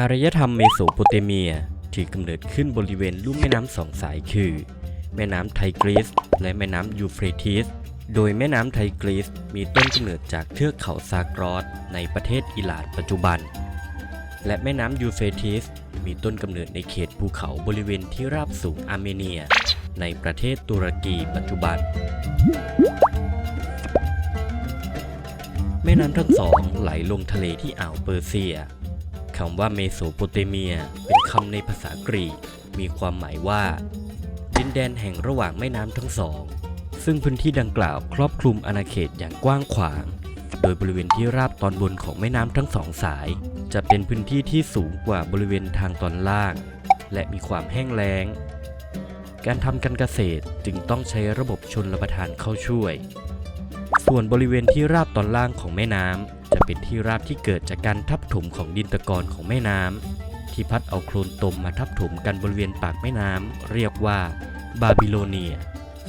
อารยธรรมเมโสโปเตเมียถือกำเนิดขึ้นบริเวณลุ่มแม่น้ำสองสายคือ แม่น้ำไทกรีสและแม่น้ำยูเฟรติส โดยแม่น้ำไทกรีสมีต้นกำเนิดจากเทือกเขาซากรอสในประเทศอิหร่านปัจจุบัน และแม่น้ำยูเฟรติส มีต้นกำเนิดในเขตภูเขาบริเวณที่ราบสูงอาร์เมเนีย ในประเทศตุรกีปัจจุบันแม่น้ำทั้งสองไหลลงทะเลที่อ่าวเปอร์เซีย คำว่าเมโสโปเตเมีย เป็นคำในภาษากรีก มีความหมายว่า ดินแดนแห่งระหว่างแม่น้ำทั้งสอง ซึ่งพื้นที่ดังกล่าวครอบคลุมอาณาเขตอย่างกว้างขวาง โดยบริเวณที่ราบตอนบนของแม่น้ำทั้งสองสาย จะเป็นพื้นที่ที่สูงกว่าบริเวณทางตอนล่าง และมีความแห้งแล้ง การทำการเกษตรจึงต้องใช้ระบบชนระทานเข้าช่วย ส่วนบริเวณที่ราบตอนล่างของแม่น้ำ จะเป็นที่ราบที่เกิดจากการทับถมของดินตะกอนของแม่น้ำที่พัดเอาโคลนตมมาทับถมกันบริเวณปากแม่น้ำเรียกว่าบาบิโลเนีย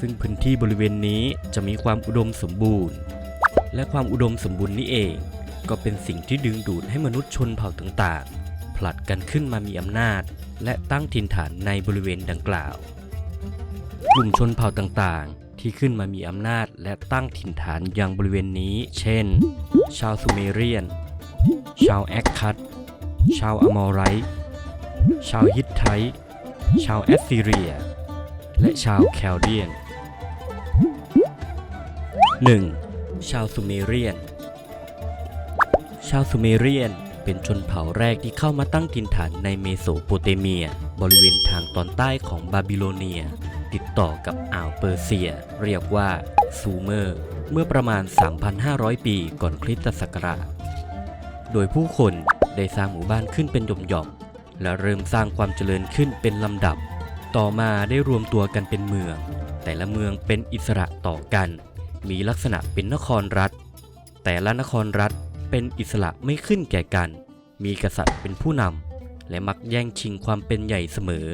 ซึ่งพื้นที่บริเวณนี้จะมีความอุดมสมบูรณ์ และความอุดมสมบูรณ์นี้เอง ก็เป็นสิ่งที่ดึงดูดให้มนุษย์ชนเผ่าต่างๆ ผลัดกันขึ้นมามีอำนาจ และตั้งถิ่นฐานในบริเวณดังกล่าว กลุ่มชนเผ่าต่างๆ ที่ขึ้นมามีอำนาจและตั้งถิ่นฐานยังบริเวณนี้ เช่น ชาวซูเมเรียน ชาวแอคคัตชาวอมอไรชาวฮิตไทต์ชาวแอสซีเรีย และชาวแคลเดียน 1. ชาวซูเมเรียน ชาวซูเมเรียนเป็นชนเผ่าแรกที่เข้ามาตั้งถิ่นฐานในเมโสโปเตเมีย บริเวณทางตอนใต้ของบาบิโลเนีย ต่อกับอ่าวเปอร์เซีย เรียกว่าซูเมอร์ เมื่อประมาณ 3,500 ปีก่อนคริสตศักราช โดยผู้คนได้สร้างหมู่บ้านขึ้นเป็นหย่อมๆและเริ่มสร้างความเจริญขึ้นเป็นลำดับ ต่อมาได้รวมตัวกันเป็นเมือง แต่ละเมืองเป็นอิสระต่อกัน มีลักษณะเป็นนครรัฐ แต่ละนครรัฐเป็นอิสระไม่ขึ้นแก่กัน มีกษัตริย์เป็นผู้นำและมักแย่งชิงความเป็นใหญ่เสมอ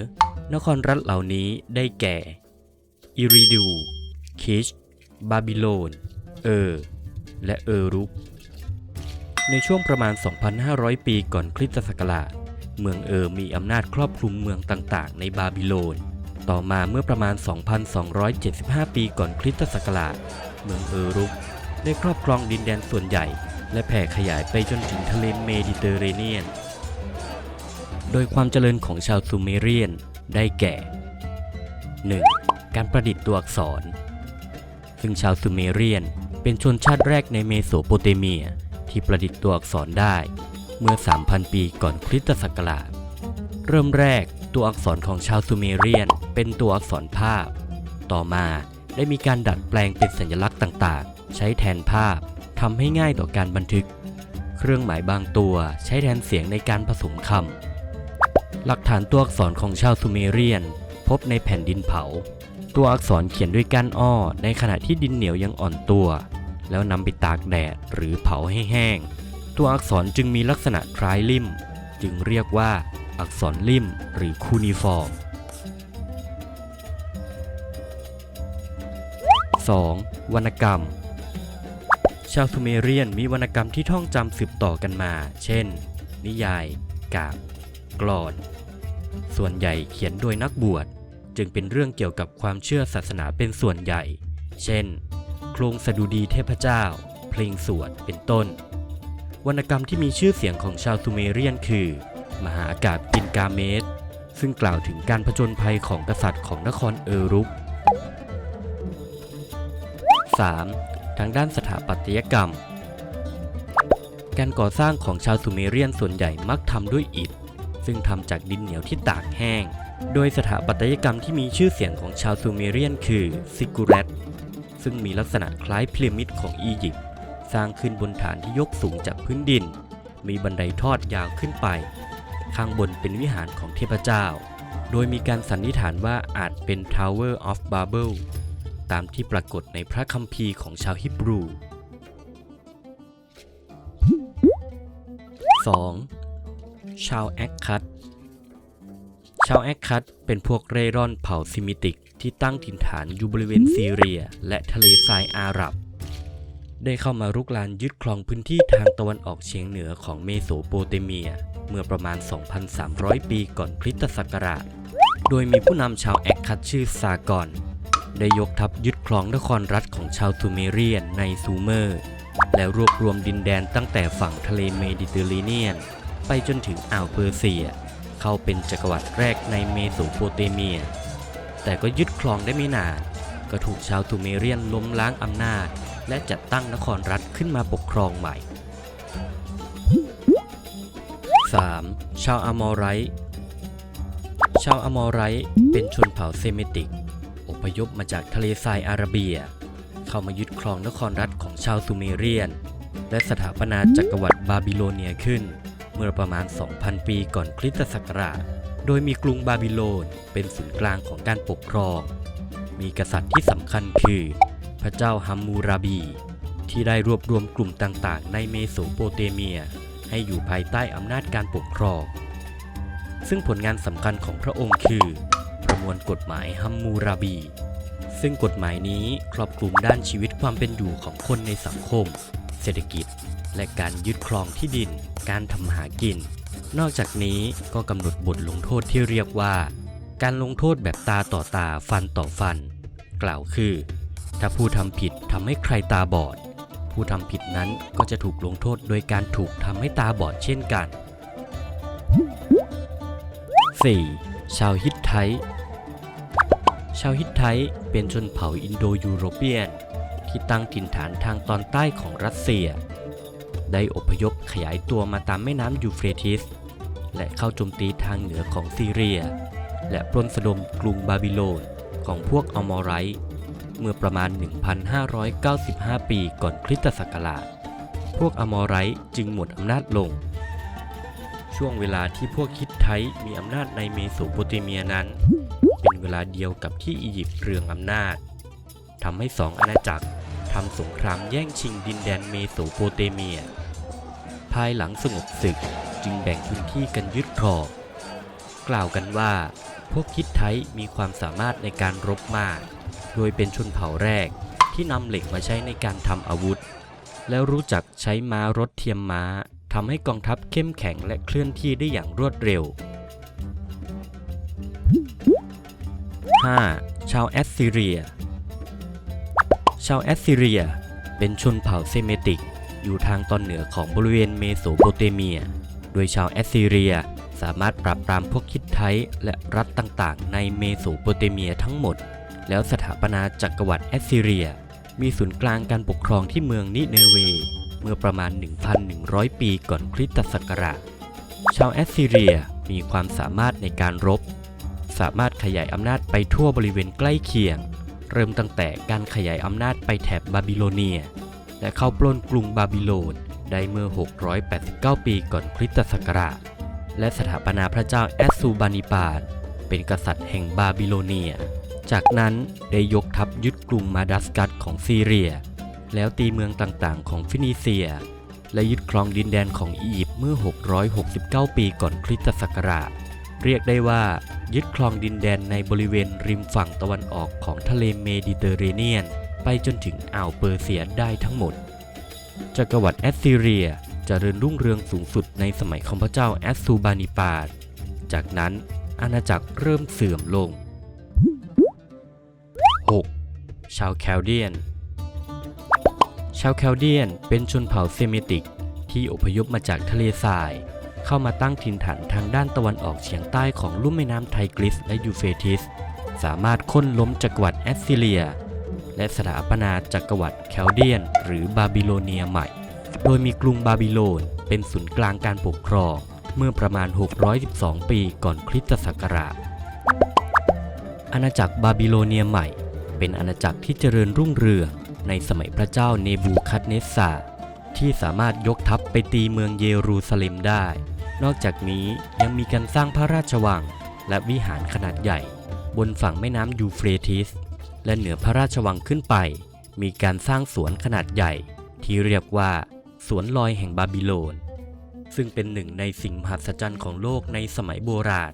นครรัฐเหล่านี้ได้แก่ อิริดู คิช บาบิโลน เออร์และเออรุก ในช่วงประมาณ 2,500 ปีก่อนคริสตศักราช เมืองเออร์มีอำนาจครอบคลุมเมืองต่างๆ ในบาบิโลน ต่อมาเมื่อประมาณ 2,275 ปีก่อนคริสตศักราช เมืองเออรุก ได้ครอบครองดินแดนส่วนใหญ่ และแผ่ขยายไปจนถึงทะเลเมดิเตอร์เรเนียน โดยความเจริญของชาวซูเมเรียนได้แก่ 1. การประดิษฐ์ตัวอักษร ซึ่งชาวซูเมเรียนเป็นชนชาติแรกในเมโสโปเตเมียที่ประดิษฐ์ตัวอักษรได้เมื่อ 3,000 ปีก่อนคริสตศักราช เริ่มแรกตัวอักษรของชาวซูเมเรียนเป็นตัวอักษรภาพ ต่อมาได้มีการดัดแปลงเป็นสัญลักษณ์ต่างๆ ใช้แทนภาพทำให้ง่ายต่อการบันทึก เครื่องหมายบางตัวใช้แทนเสียงในการผสมคำหลักฐานตัวอักษรของชาวซูเมเรียน พบในแผ่นดินเผา ตัวอักษรเขียนด้วยก้านอ้อ ในขณะที่ดินเหนียวยังอ่อนตัว แล้วนำไปตากแดดหรือเผาให้แห้ง ตัวอักษรจึงมีลักษณะคล้ายลิ่ม จึงเรียกว่าอักษรลิ่มหรือคูนิฟอร์ม 2. วรรณกรรม ชาวซูเมเรียนมีวรรณกรรมที่ท่องจำสืบต่อกันมา เช่น นิยาย กาบกลอน ส่วนใหญ่เขียนโดยนักบวช จึงเป็นเรื่องเกี่ยวกับความเชื่อศาสนาเป็นส่วนใหญ่ เช่น โครงสดุดีเทพเจ้า เพลงสวด เป็นต้น วรรณกรรมที่มีชื่อเสียงของชาวซูเมเรียนคือ มหากาบกินกาเมสซึ่งกล่าวถึงการผจญภัยของกษัตริย์ของนครเออรุก 3. ทางด้านสถาปัตยกรรม การก่อสร้างของชาวซูเมเรียนส่วนใหญ่มักทำด้วยอิฐ ซึ่งทำจากดินเหนียวที่ตากแห้ง โดยสถาปัตยกรรมที่มีชื่อเสียงของชาวซูเมเรียนคือซิกูเรตซึ่งมีลักษณะคล้ายพีระมิดของอียิปต์สร้างขึ้นบนฐานที่ยกสูงจากพื้นดิน มีบันไดทอดยาวขึ้นไป ข้างบนเป็นวิหารของเทพเจ้า โดยมีการสันนิษฐานว่าอาจเป็น Tower of Babel ตามที่ปรากฏในพระคัมภีร์ของชาวฮิบรู 2. ชาวแอคคัตาวแอคคัตเป็นพวกเร่ร่อนเผ่าซิมิติก ที่ตั้งถิ่นฐานอยู่บริเวณซีเรีย และทะเลทรายอาหรับ ได้เข้ามารุกรานยึดครองพื้นที่ทางตะวันออกเฉียงเหนือของเมโสโปเตเมีย เมื่อประมาณ 2,300 ปีก่อนคริสตศักราช โดยมีผู้นำชาวแอคคัดชื่อซากอน ได้ยกทัพยึดครองนครรัฐของชาวซูเมเรียนในซูเมอร์ และรวบรวมดินแดนตั้งแต่ฝั่งทะเลเมดิเตอร์เรเนียน ไปจนถึงอ่าวเปอร์เซีย เข้าเป็นจักรวรรดิแรกในเมโสโปเตเมีย แต่ก็ยึดครองได้ไม่นาน ก็ถูกชาวซูเมเรียนล้มล้างอำนาจ และจัดตั้งนครรัฐขึ้นมาปกครองใหม่ 3. ชาวอามอไรต์ชาวอามอไรต์เป็นชนเผ่าเซมิติก อพยพมาจากทะเลทรายอาระเบีย เข้ามายึดครองนครรัฐของชาวซูเมเรียน และสถาปนาจักรวรรดิบาบิโลเนียขึ้น เมื่อประมาณ 2,000 ปีก่อนคริสตศักราช โดยมีกรุงบาบิโลนเป็นศูนย์กลางของการปกครอง มีกษัตริย์ที่สำคัญคือ พระเจ้าฮัมมูราบี ที่ได้รวบรวมกลุ่มต่างๆ ในเมโสโปเตเมีย ให้อยู่ภายใต้อำนาจการปกครอง ซึ่งผลงานสำคัญของพระองค์คือ ประมวลกฎหมายฮัมมูราบี ซึ่งกฎหมายนี้ครอบคลุมด้านชีวิตความเป็นอยู่ของคนในสังคม เศรษฐกิจ และการยึดครองที่ดิน การทำหากิน นอกจากนี้ก็กำหนดบทลงโทษที่เรียกว่า การลงโทษแบบตาต่อตาฟันต่อฟัน กล่าวคือ ถ้าผู้ทำผิดทำให้ใครตาบอด ผู้ทำผิดนั้นก็จะถูกลงโทษโดยการถูกทำให้ตาบอดเช่นกัน 4. ชาวฮิตไทชาวฮิตไทเป็นชนเผ่าอินโดยูโรเปียน ที่ตั้งถิ่นฐานทางตอนใต้ของรัสเซีย ได้อพยพขยายตัวมาตามแม่น้ำยูเฟรติส และเข้าโจมตีทางเหนือของซีเรีย และปล้นสะดมกรุงบาบิโลนของพวกอมอไรต์เมื่อประมาณ 1,595 ปีก่อนคริสตศักราช พวกอมอไรต์จึงหมดอำนาจลง ช่วงเวลาที่พวกฮิตไทมีอำนาจในเมโสโปเตเมียนั้น เป็นเวลาเดียวกับที่อียิปต์เรืองอำนาจทำให้สองอาณาจักร ทำสงครามแย่งชิงดินแดนเมโสโปเตเมีย ภายหลังสงบศึกจึงแบ่งพื้นที่กันยึดครองกล่าวกันว่า พวกฮิตไทต์มีความสามารถในการรบมาก โดยเป็นชนเผ่าแรกที่นำเหล็กมาใช้ในการทำอาวุธ แล้วรู้จักใช้ม้ารถเทียมม้าทำให้กองทัพเข้มแข็งและเคลื่อนที่ได้อย่างรวดเร็ว 5. ชาวแอสซีเรีย ชาวแอสซีเรีย เป็นชนเผ่าเซเมติก อยู่ทางตอนเหนือของบริเวณเมโสโปเตเมีย โดยชาวแอสซีเรียสามารถปราบปรามพวกคิดไทและรัฐต่างๆ ในเมโสโปเตเมียทั้งหมด แล้วสถาปนาจักรวรรดิแอสซีเรีย มีศูนย์กลางการปกครองที่เมืองนิเนเว เมื่อประมาณ 1,100 ปีก่อนคริสตศักราช ชาวแอสซีเรียมีความสามารถในการรบ สามารถขยายอำนาจไปทั่วบริเวณใกล้เคียง เริ่มตั้งแต่การขยายอำนาจไปแถบบาบิโลเนีย และเข้าปล้นกรุงบาบิโลนได้เมื่อ 689 ปีก่อนคริสตศักราช และสถาปนาพระเจ้าแอสซูบานิปานเป็นกษัตริย์แห่งบาบิโลเนีย จากนั้นได้ยกทัพยึดกรุงมาดัสกัสของซีเรีย แล้วตีเมืองต่างๆ ของฟินิเซีย และยึดครองดินแดนของอียิปต์เมื่อ 669 ปีก่อนคริสตศักราช เรียกได้ว่ายึดครองดินแดนในบริเวณริมฝั่งตะวันออกของทะเลเมดิเตอร์เรเนียน ไปจนถึงอ่าวเปอร์เซียได้ทั้งหมด จักรวรรดิแอสซีเรียจเจริญรุ่งเรืองสูงสุดในสมัยของพระเจ้าแอสซูบานิปาดจากนั้นอาณาจักรเริ่มเสื่อมลง 6. ชาวแคลเดียน ชาวแคลเดียนเป็นชนเผ่าเซมิติกที่อพยพมาจากทะเลทราย เข้ามาตั้งถิ่นฐานทางด้านตะวันออกเฉียงใต้ของลุ่มแม่น้ำไทกริสและยูเฟติส สามารถค้นล้มจักรวรรดิแอสซิเลีย และสถาปนาจักรวรรดิแคลเดียน หรือบาบิโลเนียใหม่ โดยมีกรุงบาบิโลนเป็นศูนย์กลางการปกครองเมื่อประมาณ 612 ปีก่อนคริสตศักราช อาณาจักรบาบิโลเนียใหม่ เป็นอาณาจักรที่เจริญรุ่งเรืองในสมัยพระเจ้าเนบูคัดเนสซา ที่สามารถยกทัพไปตีเมืองเยรูซาเล็มได้ นอกจากนี้ยังมีการสร้างพระราชวัง และวิหารขนาดใหญ่ บนฝั่งแม่น้ำยูเฟรติส และเหนือพระราชวังขึ้นไป มีการสร้างสวนขนาดใหญ่ ที่เรียกว่า สวนลอยแห่งบาบิโลน ซึ่งเป็นหนึ่งในสิ่งมหัศจรรย์ของโลกในสมัยโบราณ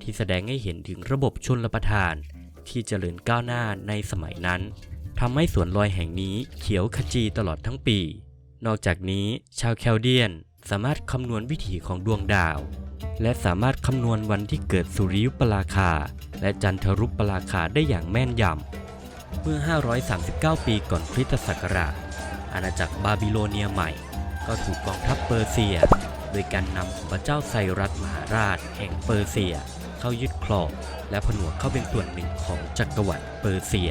ที่แสดงให้เห็นถึงระบบชนประทาน ที่เจริญก้าวหน้าในสมัยนั้นทำให้สวนลอยแห่งนี้เขียวขจีตลอดทั้งปี นอกจากนี้ชาวแคลเดียนสามารถคำนวณวิถีของดวงดาว และสามารถคำนวณวันที่เกิดสุริยุปราคา และจันทรุปราคาได้อย่างแม่นยำ เมื่อ 539 ปีก่อนคริสตศักราช อาณาจักรบาบิโลเนียใหม่ ก็ถูกกองทัพเปอร์เซีย โดยการนำของพระเจ้าไซรัสมหาราชแห่งเปอร์เซีย เข้ายึดครองและผนวกเข้าเป็นส่วนหนึ่งของจักรวรรดิเปอร์เซีย